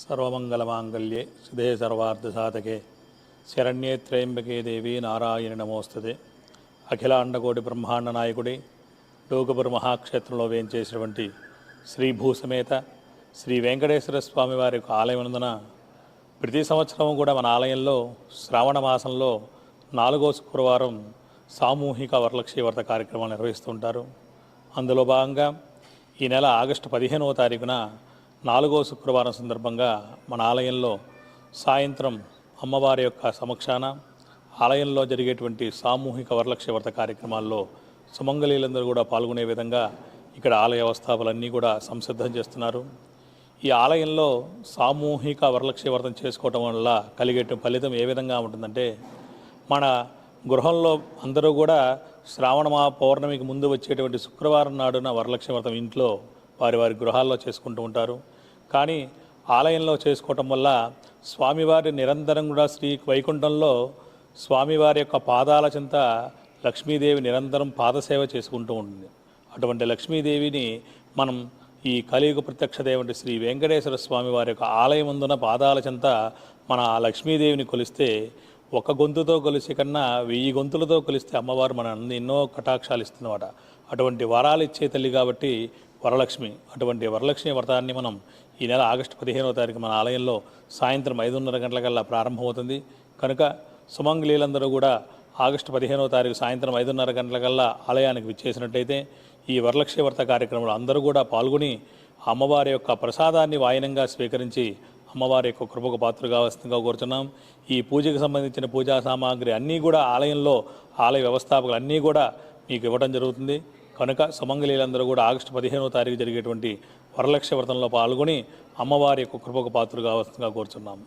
సర్వమంగళమాంగళ్యే సిదే సర్వార్థసాధకే. శరణ్యే త్రయంబకే దేవి నారాయణ నమోస్తుతే. అఖిలాండకోటి బ్రహ్మాండ నాయకుడి డోకపురి మహాక్షేత్రంలో వేయించేసినటువంటి శ్రీ భూసమేత శ్రీ వెంకటేశ్వర స్వామి వారి యొక్క ఆలయం ప్రతి సంవత్సరం కూడా మన ఆలయంలో శ్రావణ మాసంలో నాలుగో శుక్రవారం సామూహిక వరలక్ష్మీ వ్రత కార్యక్రమాలు నిర్వహిస్తుంటారు అందులో భాగంగా ఈ నెల ఆగస్టు పదిహేనవ తారీఖున నాలుగో శుక్రవారం సందర్భంగా మన ఆలయంలో సాయంత్రం అమ్మవారి యొక్క సమక్షాన ఆలయంలో జరిగేటువంటి సామూహిక వరలక్ష్య వ్రత కార్యక్రమాల్లో సుమంగళీలందరూ కూడా పాల్గొనే విధంగా ఇక్కడ ఆలయ వ్యవస్థాపలన్నీ కూడా సంసిద్ధం చేస్తున్నారు. ఈ ఆలయంలో సామూహిక వరలక్ష్య వ్రతం చేసుకోవటం వల్ల కలిగే ఫలితం ఏ విధంగా ఉంటుందంటే మన గృహంలో అందరూ కూడా శ్రావణ మా పౌర్ణమికి ముందు వచ్చేటువంటి శుక్రవారం నాడున వరలక్ష్య వ్రతం ఇంట్లో వారి వారి గృహాల్లో చేసుకుంటూ ఉంటారు. కానీ ఆలయంలో చేసుకోవటం వల్ల స్వామివారి నిరంతరం కూడా శ్రీ వైకుంఠంలో స్వామివారి యొక్క పాదాల చింత లక్ష్మీదేవి నిరంతరం పాదసేవ చేసుకుంటూ ఉంటుంది. అటువంటి లక్ష్మీదేవిని మనం ఈ కలియుగ ప్రత్యక్ష దేవుడి శ్రీ వెంకటేశ్వర స్వామి వారి యొక్క ఆలయం అందున పాదాల చెంత మన ఆ లక్ష్మీదేవిని కొలిస్తే ఒక గొంతుతో కొలిసి కన్నా వెయ్యి గొంతులతో కొలిస్తే అమ్మవారు మన ఎన్నో కటాక్షాలు ఇస్తున్నమాట అటువంటి వరాలు ఇచ్చే తల్లి కాబట్టి వరలక్ష్మి అటువంటి వరలక్ష్మి వ్రతాన్ని మనం ఈ నెల ఆగస్టు పదిహేనవ తారీఖు మన ఆలయంలో సాయంత్రం ఐదున్నర గంటలకల్లా ప్రారంభమవుతుంది. కనుక సుమంగళీలందరూ కూడా ఆగస్టు పదిహేనవ తారీఖు సాయంత్రం ఐదున్నర గంటలకల్లా ఆలయానికి విచ్చేసినట్టయితే ఈ వరలక్ష్మి వ్రత కార్యక్రమంలో అందరూ కూడా పాల్గొని అమ్మవారి యొక్క ప్రసాదాన్ని వాయనంగా స్వీకరించి అమ్మవారి యొక్క కృపకు పాత్రగా వస్తుందిగా కోరుతున్నాం ఈ పూజకు సంబంధించిన పూజా సామాగ్రి అన్నీ కూడా ఆలయంలో ఆలయ వ్యవస్థాపకులు అన్నీ కూడా మీకు ఇవ్వడం జరుగుతుంది. కనుక సుమంగళీలందరూ కూడా ఆగస్టు పదిహేనవ తారీఖు జరిగేటువంటి వరలక్ష్య వ్రతంలో పాల్గొని అమ్మవారి యొక్క కృపకు పాత్రగా వస్తుందిగా కోరుచున్నాం